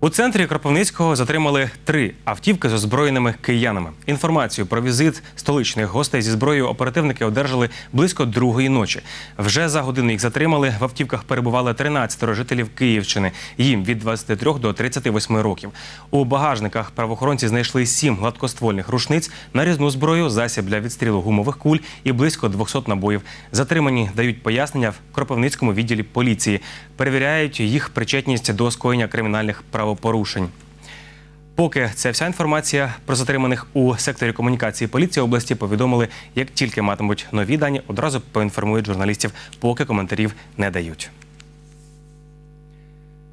У центрі Кропивницького затримали три автівки з озброєними киянами. Інформацію про візит столичних гостей зі зброєю оперативники одержали близько другої ночі. Вже за годину їх затримали. В автівках перебували 13 жителів Київщини. Їм від 23 до 38 років. У багажниках правоохоронці знайшли сім гладкоствольних рушниць, нарізну зброю, засіб для відстрілу гумових куль і близько 200 набоїв. Затримані дають пояснення в Кропивницькому відділі поліції. Перевіряють їх причетність до скоєння кримінальних правопорушень. Поки це вся інформація про затриманих у секторі комунікації поліції області повідомили, як тільки матимуть нові дані, одразу поінформують журналістів, поки коментарів не дають.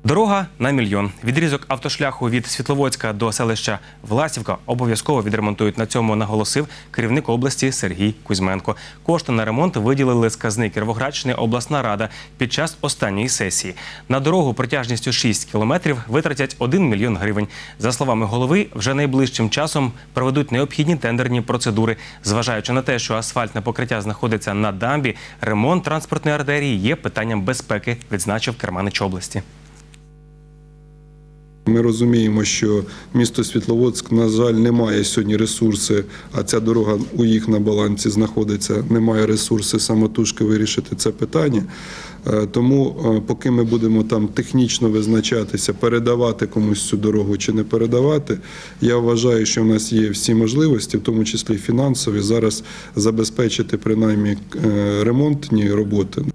Дорога на мільйон. Відрізок автошляху від Світловодська до селища Власівка обов'язково відремонтують. На цьому наголосив керівник області Сергій Кузьменко. Кошти на ремонт виділили з казни Кіровоградщини обласна рада під час останньої сесії. На дорогу протяжністю 6 кілометрів витратять 1 мільйон гривень. За словами голови, вже найближчим часом проведуть необхідні тендерні процедури. Зважаючи на те, що асфальтне покриття знаходиться на дамбі, ремонт транспортної артерії є питанням безпеки, відзначив керманич області. Ми розуміємо, що місто Світловодськ, на жаль, не має сьогодні ресурси, а ця дорога у їх на балансі знаходиться, немає ресурси самотужки вирішити це питання. Е, Тому, е, поки ми будемо там технічно визначатися, передавати комусь цю дорогу чи не передавати, я вважаю, що в нас є всі можливості, в тому числі фінансові, зараз забезпечити принаймні е, ремонтні роботи.